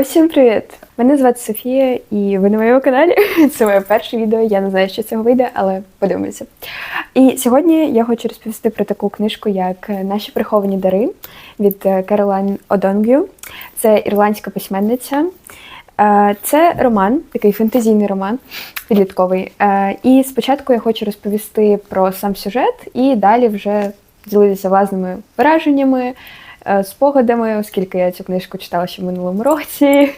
Усім привіт! Мене звати Софія, і ви на моєму каналі. Це моє перше відео. Я не знаю, що цього вийде, але подивимося. І сьогодні я хочу розповісти про таку книжку, як Наші приховані дари від Керолайн Одонгю. Це ірландська письменниця. Е, Це роман, такий фентезійний роман, підлітковий. Е, І спочатку я хочу розповісти про сам сюжет, і далі вже ділитися власними враженнями, е, спогадами, оскільки я цю книжку читала ще в минулому році,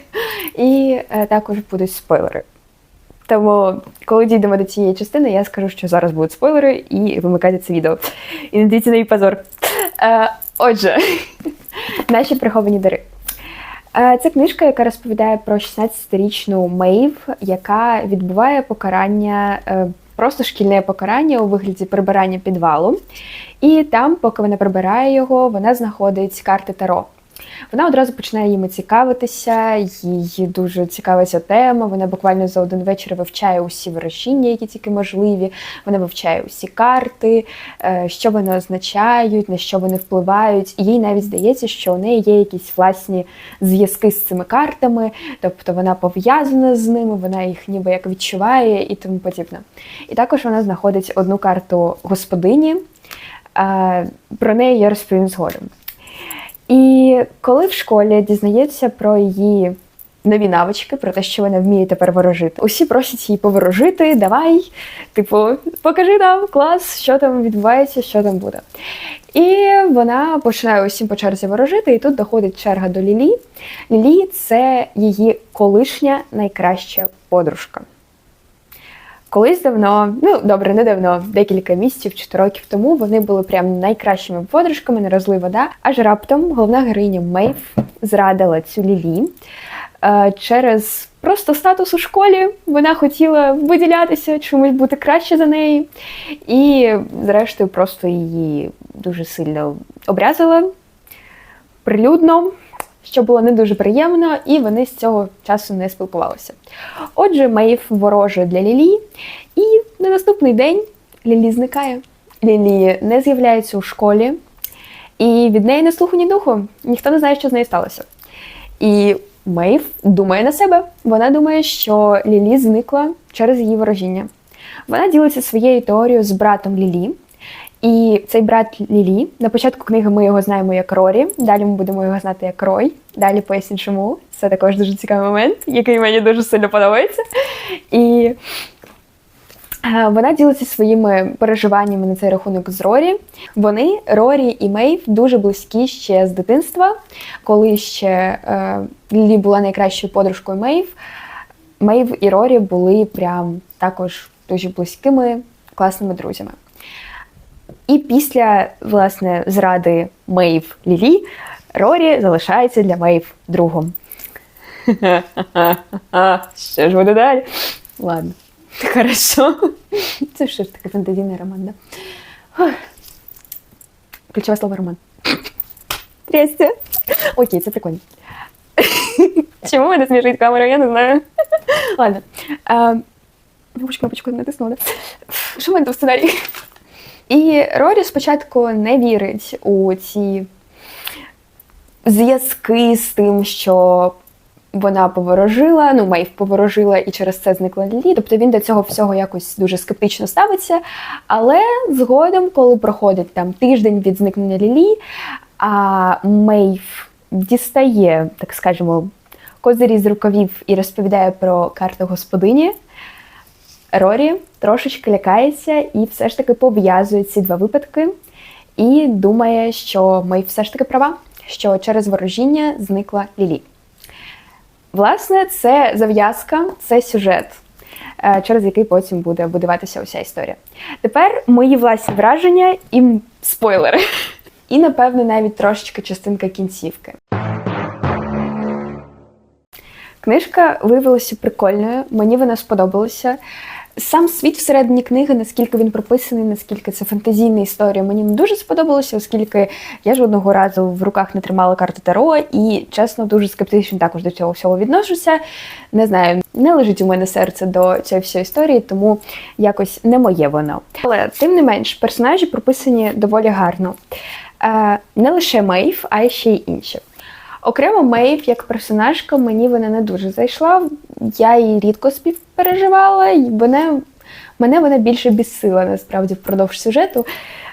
і е, також будуть спойлери. Тому, коли дійдемо до цієї частини, я скажу, що зараз будуть спойлери, і вимикайте це відео. І не дивіться на мій позор. Е, Отже, наші приховані дари. Е, Це книжка, яка розповідає про 16-річну Мейв, яка відбуває покарання, е, просто шкільне покарання у вигляді прибирання підвалу. І там, поки вона прибирає його, вона знаходить карти Таро. Вона одразу починає їми цікавитися, їй дуже цікава ця тема. Вона буквально за один вечір вивчає усі ворожіння, які тільки можливі. Вона вивчає усі карти, е, що вони означають, на що вони впливають. І їй навіть здається, що у неї є якісь власні зв'язки з цими картами, тобто вона пов'язана з ними, вона їх ніби як відчуває і тому подібне. І також вона знаходить одну карту господині. Е, Про неї я розповім згодом. І коли в школі дізнається про її нові навички, про те, що вона вміє тепер ворожити, усі просять її поворожити, давай, типу, покажи нам клас, що там відбувається, що там буде. І вона починає усім по черзі ворожити, і тут доходить черга до Лілі. Лілі це її колишня найкраща подружка. Колись давно, ну добре, не давно, декілька місяців чи років тому вони були прям найкращими подружками, не розлий вода. Аж раптом головна героїня Мейв зрадила цю Лілі. Е, Через просто статус у школі вона хотіла виділятися, чомусь бути краще за неї. І, зрештою, просто її дуже сильно обрязала прилюдно що було не дуже приємно, і вони з цього часу не спілкувалися. Отже, Мейв вороже для Лілі, і на наступний день Лілі зникає. Лілі не з'являється у школі, і від неї не слуху, ні духу. Ніхто не знає, що з нею сталося. І Мейв думає на себе. Вона думає, що Лілі зникла через її ворожіння. Вона ділиться своєю теорією з братом Лілі. І цей брат Лілі, на початку книги ми його знаємо як Рорі, далі ми будемо його знати як Рой. Далі поясню чому. Це також дуже цікавий момент, який мені дуже сильно подобається. І е, вона ділиться своїми переживаннями на цей рахунок з Рорі. Вони, Рорі і Мейв, дуже близькі ще з дитинства, коли ще е, Лілі була найкращою подружкою Мейв. Мейв і Рорі були прям також дуже близькими, класними друзями. І після власне зради Мейв Лілі Рорі залишається для Мейв другом. Що ж буде далі? Ладно, хорошо. Це що ж таке фантазійний роман, да? Ох. Ключове слово роман. Трясся. Окей, це прикольно. Чому мене смішить камера, я не знаю. Ладно. А, Якусь кнопочку натиснула. Що в мене в сценарії? І Рорі спочатку не вірить у ці зв'язки з тим, що вона поворожила, ну, Мейв поворожила і через це зникла Лілі. Тобто він до цього всього якось дуже скептично ставиться. Але згодом, коли проходить там тиждень від зникнення Лілі, а Мейв дістає, так скажемо, козирі з рукавів і розповідає про карту господині. Рорі трошечки лякається і все ж таки пов'язує ці два випадки і думає, що Мей все ж таки права, що через ворожіння зникла Лілі. Власне, це зав'язка, це сюжет, е, через який потім буде будуватися уся історія. Тепер мої власні враження і спойлери. І, напевно, навіть трошечки частинка кінцівки. Книжка виявилася прикольною, мені вона сподобалася. Сам світ всередині книги, наскільки він прописаний, наскільки це фантазійна історія, мені не дуже сподобалося, оскільки я жодного разу в руках не тримала карти Таро і, чесно, дуже скептично також до цього всього відношуся. Не знаю, не лежить у мене серце до цієї всієї історії, тому якось не моє воно. Але тим не менш, персонажі прописані доволі гарно. Е, Не лише Мейв, а ще й інші. Окремо Мейв як персонажка, мені вона не дуже зайшла. Я її рідко співпереживала, і мене, мене вона більше бісила насправді впродовж сюжету.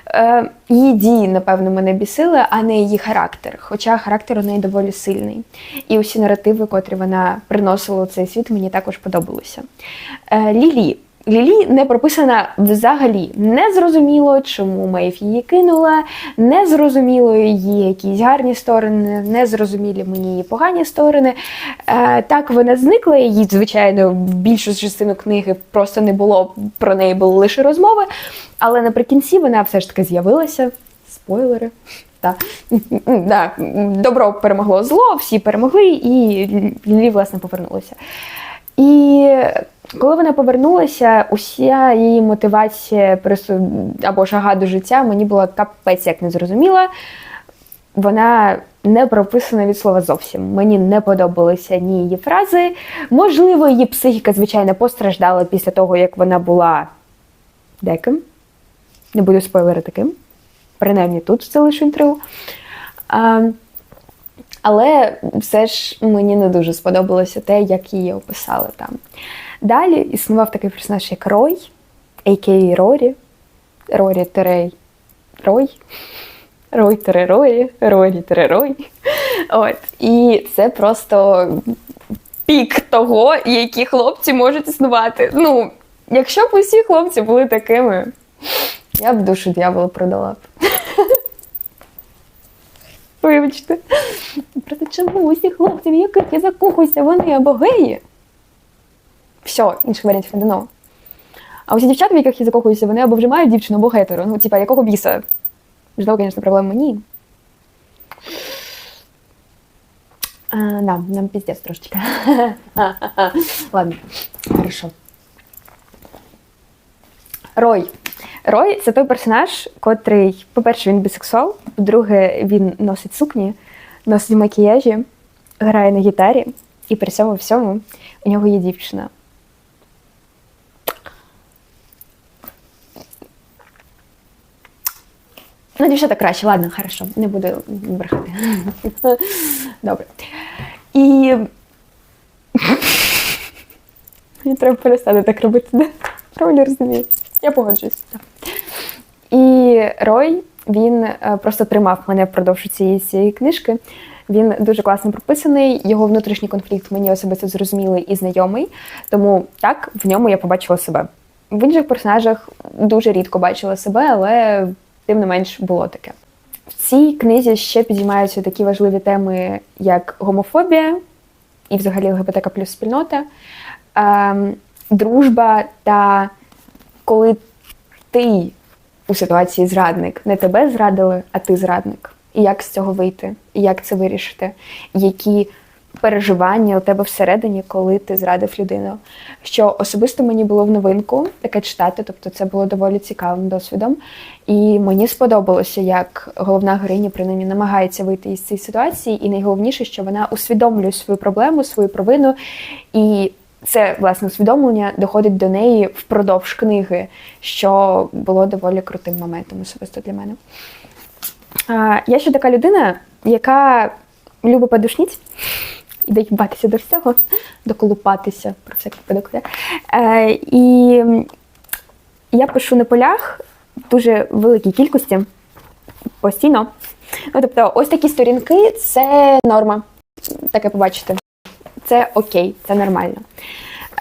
Е, її дії, напевно, мене бісили, а не її характер. Хоча характер у неї доволі сильний. І усі наративи, котрі вона приносила у цей світ, мені також подобалися. Е, Лілі. Лілі не прописана взагалі. Не зрозуміло, чому Мейв її кинула, не зрозуміло її якісь гарні сторони, не зрозумілі мені її погані сторони. Е, так вона зникла, її, звичайно, в більшу частину книги просто не було, про неї були лише розмови. Але наприкінці вона все ж таки з'явилася. Спойлери. Та. Да. Добро перемогло зло, всі перемогли, і Лілі, власне, повернулася. І коли вона повернулася, уся її мотивація або жага до життя мені була капець як не зрозуміла. Вона не прописана від слова зовсім. Мені не подобалися ні її фрази. Можливо, її психіка, звичайно, постраждала після того, як вона була деким. Не буду спойлерити ким. Принаймні тут залишу інтригу. А, але все ж мені не дуже сподобалося те, як її описали там. Далі існував такий персонаж, як Рой, а.к.а. Рорі. Рорі Терей Рой. Рой Тере Рорі, Рорі Тере Рой. От. І це просто пік того, які хлопці можуть існувати. Ну, якщо б усі хлопці були такими, я б душу дьявола продала б. Вибачте. Просто чому усі хлопці, в яких я закохуюся, вони або геї? Все, інших варіантів не дано. А усі дівчата, в яких я закохуюся, вони або вже мають дівчину, або гетеро. Ну, типа, якого біса? Можливо, звісно, проблема. А, да, нам пиздец трошечки. Ладно, хорошо. Рой. Рой це той персонаж, котрий, по-перше, він бісексуал, по-друге, він носить сукні, носить макіяжі, грає на гітарі, і при цьому всьому у нього є дівчина. Ну, дівчата краще, ладно, хорошо, не буду брехати. Добре. І. Мені треба перестати так робити? Правильно розумію. Я погоджуюсь. І Рой він е, просто тримав мене впродовж цієї, цієї книжки. Він дуже класно прописаний. Його внутрішній конфлікт мені особисто зрозумілий і знайомий. Тому так в ньому я побачила себе. В інших персонажах дуже рідко бачила себе, але тим не менш було таке. В цій книзі ще підіймаються такі важливі теми, як гомофобія і взагалі ЛГБТК плюс спільнота, ем, дружба та коли ти у ситуації зрадник, не тебе зрадили, а ти зрадник. І як з цього вийти, і як це вирішити, які переживання у тебе всередині, коли ти зрадив людину. Що особисто мені було в новинку таке читати, тобто це було доволі цікавим досвідом. І мені сподобалося, як головна героїня принаймні намагається вийти із цієї ситуації, і найголовніше, що вона усвідомлює свою проблему, свою провину. І це власне усвідомлення доходить до неї впродовж книги, що було доволі крутим моментом особисто для мене. Я ще така людина, яка любить подушніць і доїбатися до всього, доколупатися про це випадок. Е, І я пишу на полях дуже великій кількості постійно. Ну, тобто, ось такі сторінки це норма. Таке побачите. Це окей, це нормально.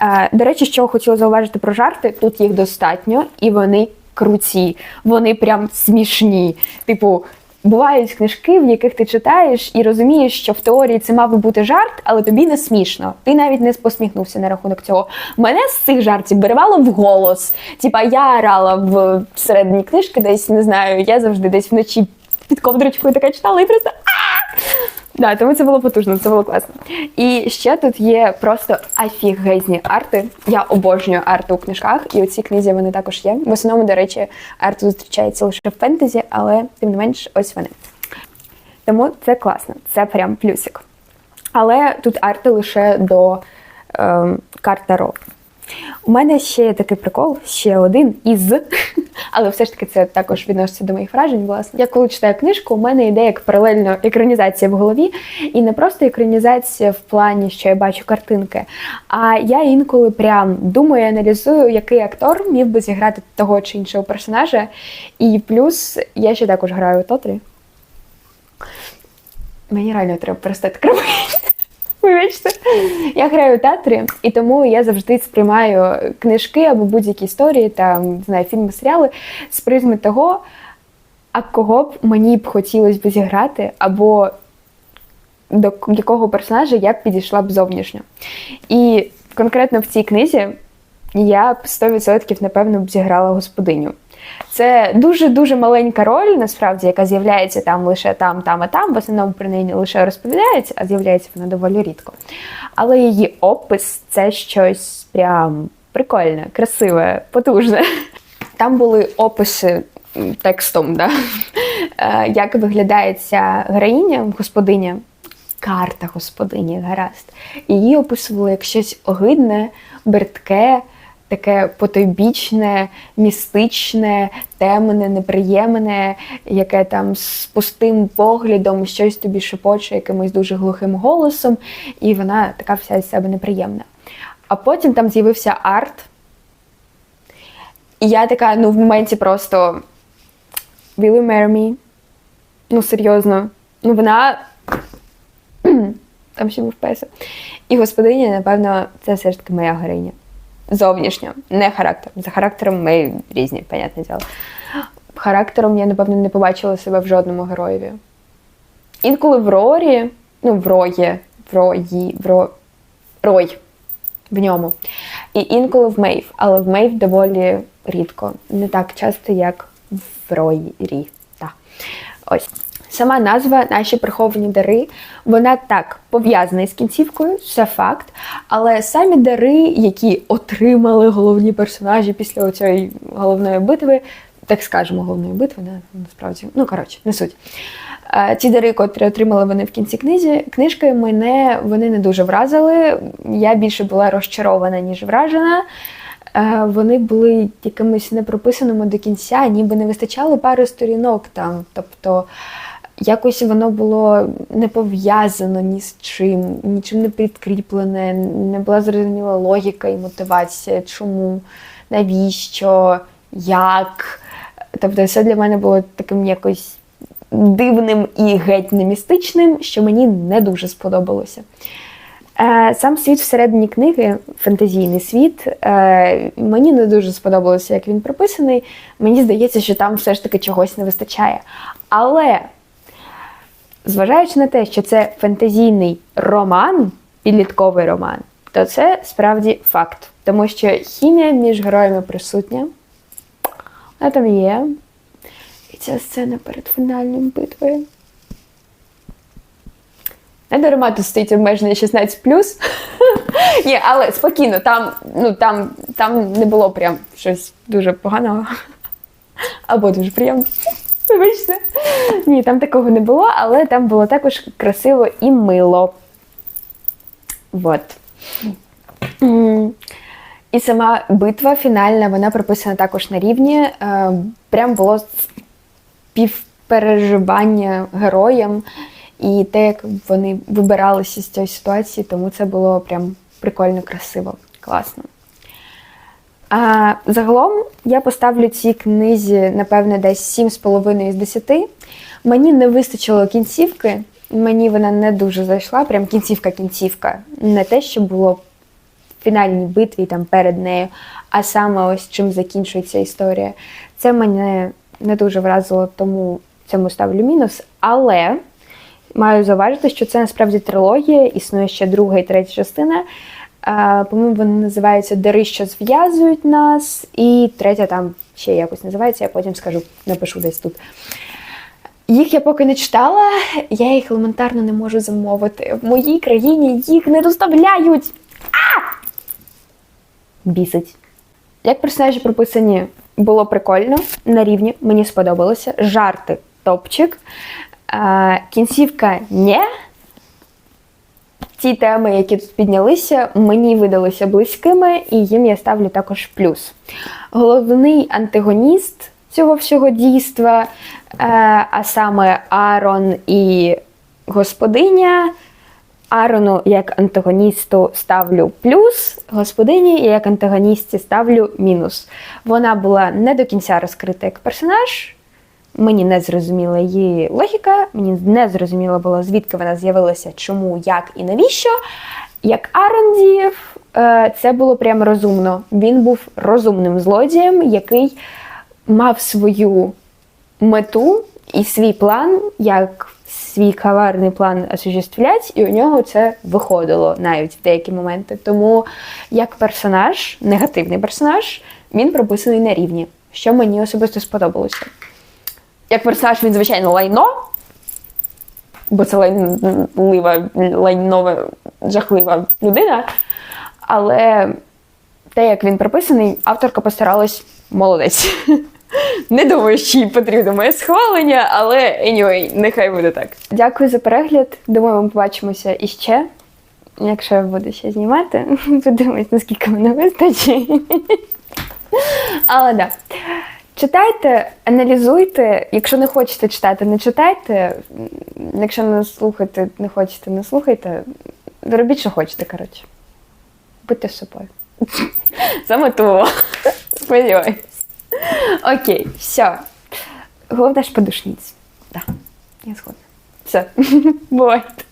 Е, До речі, що хотіла зауважити про жарти, тут їх достатньо, і вони круті, вони прям смішні. Типу, бувають книжки, в яких ти читаєш і розумієш, що в теорії це мав би бути жарт, але тобі не смішно. Ти навіть не посміхнувся на рахунок цього. Мене з цих жартів беревало в голос. Типа я орала в середині книжки, десь не знаю, я завжди десь вночі під ковдрочкою така читала і просто. Да, тому це було потужно, це було класно. І ще тут є просто офігезні арти. Я обожнюю арти у книжках, і у цій книзі вони також є. В основному, до речі, арти зустрічається лише в фентезі, але тим не менш, ось вони. Тому це класно, це прям плюсик. Але тут арти лише до ем, карт Таро. У мене ще є такий прикол, ще один із, але все ж таки це також відноситься до моїх вражень. Власне, я коли читаю книжку, у мене йде як паралельно екранізація в голові, і не просто екранізація в плані, що я бачу картинки. А я інколи прям думаю, аналізую, який актор міг би зіграти того чи іншого персонажа. І плюс я ще також граю у Тотрі. Мені реально треба перестати кривити. Вибачте. Я граю у театрі, і тому я завжди сприймаю книжки або будь-які історії, там, знаю, фільми, серіали з призми того, а кого б мені б хотілося б зіграти, або до якого персонажа я б підійшла б зовнішньо. І конкретно в цій книзі я б 100% напевно б зіграла господиню. Це дуже-дуже маленька роль, насправді, яка з'являється там лише там, там і там. В основному про неї лише розповідається, а з'являється вона доволі рідко. Але її опис це щось прям прикольне, красиве, потужне. Там були описи текстом, да? Е, як виглядає ця героїня, господиня, карта господині, гаразд. Її описували як щось огидне, бертке, таке потойбічне, містичне, темне, неприємне, яке там з пустим поглядом щось тобі шепоче якимось дуже глухим голосом, і вона така вся із себе неприємна. А потім там з'явився арт. І я така, ну, в моменті просто Will you marry me? Ну, серйозно. Ну, вона. Там ще був песик. І господиня, напевно, це все ж таки моя героїня. Зовнішньо, не характер. За характером ми різні, понятне діло. Характером я, напевно, не побачила себе в жодному героєві. Інколи в Рорі, ну, в Рої, в Рої, в Ро... Рой, в ньому. І інколи в Мейв, але в Мейв доволі рідко. Не так часто, як в Рої. Так. Ось. Сама назва наші приховані дари, вона так пов'язана із кінцівкою, це факт. Але самі дари, які отримали головні персонажі після цієї головної битви, так скажемо, головної битви, не, насправді, ну коротше, не суть. Е, Ті дари, котрі отримали вони в кінці книзі, книжки мене вони не дуже вразили. Я більше була розчарована, ніж вражена. Е, Вони були якимись непрописаними до кінця, ніби не вистачало пари сторінок там. Тобто якось воно було не пов'язано ні з чим, нічим не підкріплене, не була зрозуміла логіка і мотивація, чому, навіщо, як. Тобто, все для мене було таким якось дивним і геть не містичним, що мені не дуже сподобалося. Е, Сам світ всередині книги, фентезійний світ, е, мені не дуже сподобалося, як він прописаний. Мені здається, що там все ж таки чогось не вистачає. Але, зважаючи на те, що це фентезійний роман, підлітковий роман, то це справді факт. Тому що хімія між героями присутня, вона там є. І ця сцена перед фінальною битвою. Не дарма тут стоїть обмеження 16 Ні, але спокійно, там, ну, там, там не було прям щось дуже поганого. Або дуже приємно. Вибачте. Ні, там такого не було, але там було також красиво і мило. Вот. І сама битва фінальна, вона прописана також на рівні. Е, Прям було співпереживання героям і те, як вони вибиралися з цієї ситуації, тому це було прям прикольно, красиво, класно. А, загалом я поставлю цій книзі, напевне, десь 7,5 з 10. Мені не вистачило кінцівки, мені вона не дуже зайшла, прям кінцівка-кінцівка. Не те, що було в фінальній битві там перед нею, а саме ось чим закінчується історія. Це мене не дуже вразило, тому цьому ставлю мінус. Але маю зауважити, що це насправді трилогія, існує ще друга і третя частина. По-моєму, вони називаються Дари, що зв'язують нас, і третя там ще якось називається, я потім скажу, напишу десь тут. Їх я поки не читала, я їх елементарно не можу замовити. В моїй країні їх не доставляють. А! Бісить. Як персонажі прописані, було прикольно, на рівні, мені сподобалося. Жарти топчик. Кінцівка не. Ті теми, які тут піднялися, мені видалися близькими, і їм я ставлю також плюс. Головний антагоніст цього всього дійства, е, а саме Арон і господиня. Арону як антагоністу ставлю плюс, господині як антагоністці ставлю мінус. Вона була не до кінця розкрита як персонаж. Мені не зрозуміла її логіка, мені не зрозуміло було, звідки вона з'явилася, чому, як і навіщо. Як Арон е, це було прямо розумно. Він був розумним злодієм, який мав свою мету і свій план, як свій коварний план осуществлять, і у нього це виходило навіть в деякі моменти. Тому як персонаж, негативний персонаж, він прописаний на рівні, що мені особисто сподобалося. Як персонаж, він, звичайно, лайно, бо це лайнлива, лайнова, жахлива людина. Але те, як він прописаний, авторка постаралась молодець. Не думаю, що їй потрібно моє схвалення, але anyway, нехай буде так. Дякую за перегляд. Думаю, ми побачимося іще. Якщо я буду ще знімати, подивимось, наскільки мене вистачить. Але да. Читайте, аналізуйте. Якщо не хочете читати, не читайте. Якщо не слухати, не хочете, не слухайте. Робіть, що хочете, коротше. Будьте з собою. Саме того. Сподіваюсь. Окей, все. Головне ж подушніться. Так, я згодна. Все. Бувайте.